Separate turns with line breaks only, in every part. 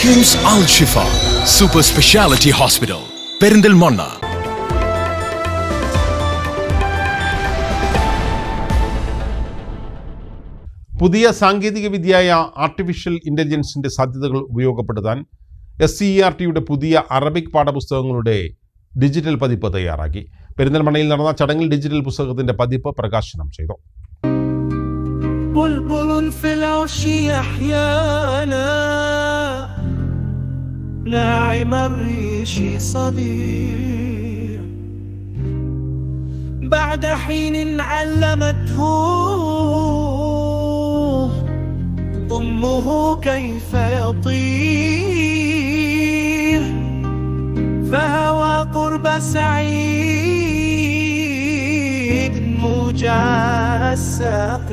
KIMS Al Shifa super speciality hospital Perinthalmanna
പുതിയ സാങ്കേതിക വിദ്യയായ ആർട്ടിഫിഷ്യൽ ഇൻ്റലിജൻസിൻ്റെ സാധ്യതകൾ ഉപയോഗപ്പെടുത്താൻ എസ് സി ആർ ടിയുടെ പുതിയ അറബിക് പാഠപുസ്തകങ്ങളുടെ ഡിജിറ്റൽ പതിപ്പ് തയ്യാറാക്കി പെരിന്തൽമണ്ണയിൽ നടന്ന ചടങ്ങിൽ ഡിജിറ്റൽ പുസ്തകത്തിന്റെ പതിപ്പ് പ്രകാശനം ചെയ്തു
بلبل في العش أحيانا ناعم الريش صديق. بعد حين علمته أمه كيف يطير. فهوى قرب سعيد موجع الساق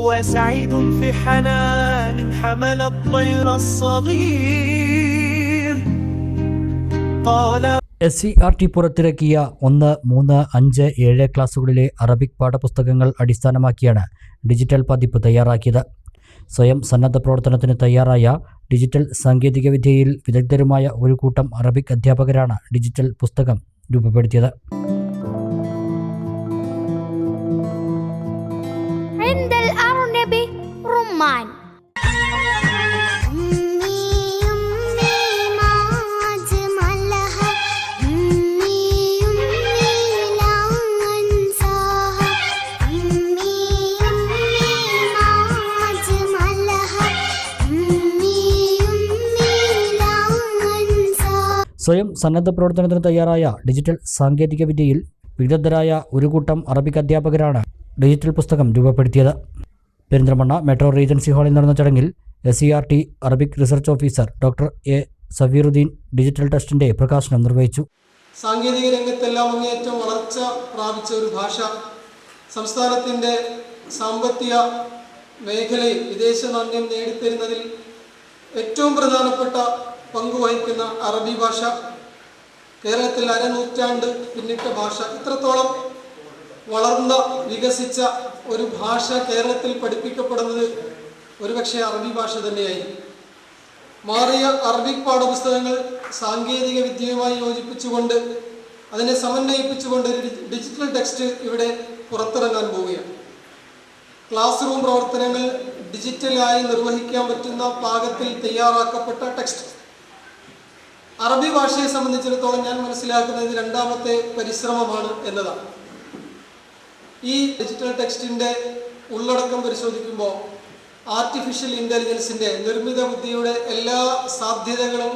كسير وسعيد في حنان حمل الطير الصغير قال
എസ് സി ആർ ടി പുറത്തിറക്കിയ ഒന്ന് മൂന്ന് അഞ്ച് ഏഴ് ക്ലാസ്സുകളിലെ അറബിക് പാഠപുസ്തകങ്ങൾ അടിസ്ഥാനമാക്കിയാണ് ഡിജിറ്റൽ പതിപ്പ് തയ്യാറാക്കിയത് സ്വയം സന്നദ്ധ പ്രവർത്തനത്തിന് തയ്യാറായ ഡിജിറ്റൽ സാങ്കേതികവിദ്യയിൽ വിദഗ്ധരുമായ ഒരു കൂട്ടം അറബിക് അധ്യാപകരാണ് ഡിജിറ്റൽ പുസ്തകം രൂപപ്പെടുത്തിയത് സ്വയം സന്നദ്ധ പ്രവർത്തനത്തിന് തയ്യാറായ ഡിജിറ്റൽ സാങ്കേതിക സാങ്കേതികവിദ്യയിൽ വിദഗ്ധരായ ഒരു കൂട്ടം അറബിക് അധ്യാപകരാണ് ഡിജിറ്റൽ പുസ്തകം രൂപപ്പെടുത്തിയത്. പെരിന്തൽമണ്ണ മെട്രോ റീജൻസി ഹാളിൽ നടന്ന ചടങ്ങിൽ S C R T Arabic research officer doctor A Safiruddin digital ടെസ്റ്റിന്റെ പ്രകാശനം നിർവഹിച്ചു.
സാങ്കേതിക രംഗത്തെല്ലാം അങ്ങേയറ്റം വളർച്ച പ്രാപിച്ച ഒരു ഭാഷ. സംസ്ഥാനത്തിന്റെ സാമ്പത്തിക മേഖലയിൽ വിദേശ നാണ്യം നേടിത്തരുന്നതിൽ ഏറ്റവും പ്രധാനപ്പെട്ട പങ്ക് വഹിക്കുന്ന അറബി ഭാഷ കേരളത്തിൽ അരനൂറ്റാണ്ട് പിന്നിട്ട ഭാഷ. ഇത്രത്തോളം വളർന്ന വികസിച്ച ഒരു ഭാഷ കേരളത്തിൽ പഠിപ്പിക്കപ്പെടുന്നത് ഒരുപക്ഷെ അറബി ഭാഷ തന്നെയായിരിക്കും. മാറിയ അറബിക് പാഠപുസ്തകങ്ങൾ സാങ്കേതിക വിദ്യയുമായി യോജിപ്പിച്ചുകൊണ്ട് അതിനെ സമന്വയിപ്പിച്ചുകൊണ്ട് ഒരു ഡിജിറ്റൽ ടെക്സ്റ്റ് ഇവിടെ പുറത്തിറങ്ങാൻ പോവുകയാണ്. ക്ലാസ് റൂം പ്രവർത്തനങ്ങൾ ഡിജിറ്റലായി നിർവഹിക്കാൻ പറ്റുന്ന പാകത്തിൽ തയ്യാറാക്കപ്പെട്ട ടെക്സ്റ്റ്. അറബി ഭാഷയെ സംബന്ധിച്ചിടത്തോളം ഞാൻ മനസ്സിലാക്കുന്നത് രണ്ടാമത്തെ പരിശ്രമമാണ് എന്നതാണ്. ഈ ഡിജിറ്റൽ ടെക്സ്റ്റിന്റെ ഉള്ളടക്കം പരിശോധിക്കുമ്പോൾ ആർട്ടിഫിഷ്യൽ ഇന്റലിജൻസിന്റെ നിർമ്മിത ബുദ്ധിയുടെ എല്ലാ സാധ്യതകളും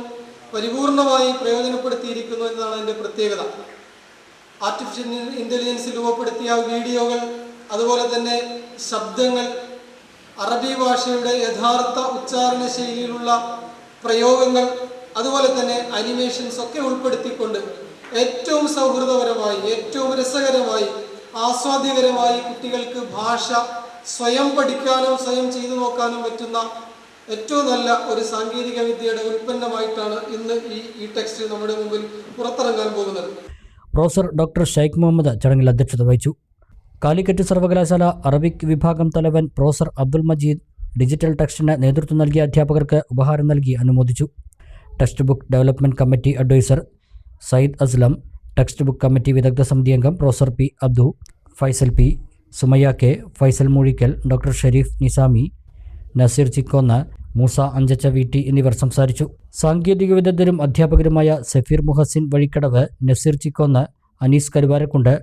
പരിപൂർണമായി പ്രയോജനപ്പെടുത്തിയിരിക്കുന്നു എന്നതാണ് അതിന്റെ പ്രത്യേകത. ആർട്ടിഫിഷ്യൽ ഇന്റലിജൻസ് രൂപപ്പെടുത്തിയ വീഡിയോകൾ അതുപോലെ തന്നെ ശബ്ദങ്ങൾ അറബി ഭാഷയുടെ യഥാർത്ഥ ഉച്ചാരണ ശൈലിയിലുള്ള പ്രയോഗങ്ങൾ അതുപോലെ തന്നെ അനിമേഷൻസ് ഒക്കെ ഉൾപ്പെടുത്തിക്കൊണ്ട് ഏറ്റവും സൗഹൃദപരമായി ഏറ്റവും രസകരമായി ആസ്വാദ്യകരമായി കുട്ടികൾക്ക് ഭാഷ സ്വയം പഠിക്കാനും സ്വയം ചെയ്തു നോക്കാനും പറ്റുന്ന ഏറ്റവും നല്ല ഒരു സാങ്കേതിക വിദ്യയുടെ ഉൽപ്പന്നമായിട്ടാണ് ഇന്ന് ഈ ഈ ടെക്സ്റ്റ് നമ്മുടെ മുമ്പിൽ പുറത്തിറങ്ങാൻ പോകുന്നത്.
പ്രൊഫസർ ഡോക്ടർ ഷൈഖ് മുഹമ്മദ് ചടങ്ങിൽ അധ്യക്ഷത വഹിച്ചു. കാലിക്കറ്റ് സർവകലാശാല അറബിക് വിഭാഗം തലവൻ പ്രൊഫസർ അബ്ദുൾ മജീദ് ഡിജിറ്റൽ ടെക്സ്റ്റിന് നേതൃത്വം നൽകിയ അധ്യാപകർക്ക് ഉപഹാരം നൽകി അനുമോദിച്ചു. Text book development committee adviser Sayyid Aslam text book committee വിദഗ്ധ സമിതി അംഗം professor P Abdu Faisal P Sumayya K Faisal Moozhikkal doctor Sharif Nizami Nasir Chikkonna Musa Anchacha V T എന്നിവർ സംസാരിച്ചു. സാങ്കേതിക വിദഗ്ധരും അധ്യാപകരുമായ സഫീർ മുഹസിൻ വഴിക്കടവ് നസീർ ചിക്കോന്ന് അനീസ് കരുവാരക്കുണ്ട്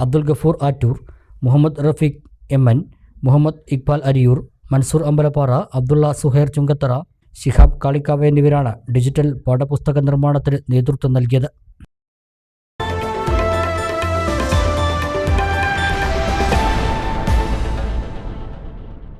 അബ്ദുൽ ഗഫൂർ ആറ്റൂർ മുഹമ്മദ് റഫീഖ് എം എൻ മുഹമ്മദ് ഇക്ബാൽ അരിയൂർ മൻസൂർ അമ്പലപ്പാറ അബ്ദുള്ള സുഹൈർ ചുങ്കത്തറ ശിഹാബ് കാളിക്കാവ് എന്നിവരാണ് ഡിജിറ്റൽ പാഠപുസ്തക നിർമ്മാണത്തിന് നേതൃത്വം നൽകിയത്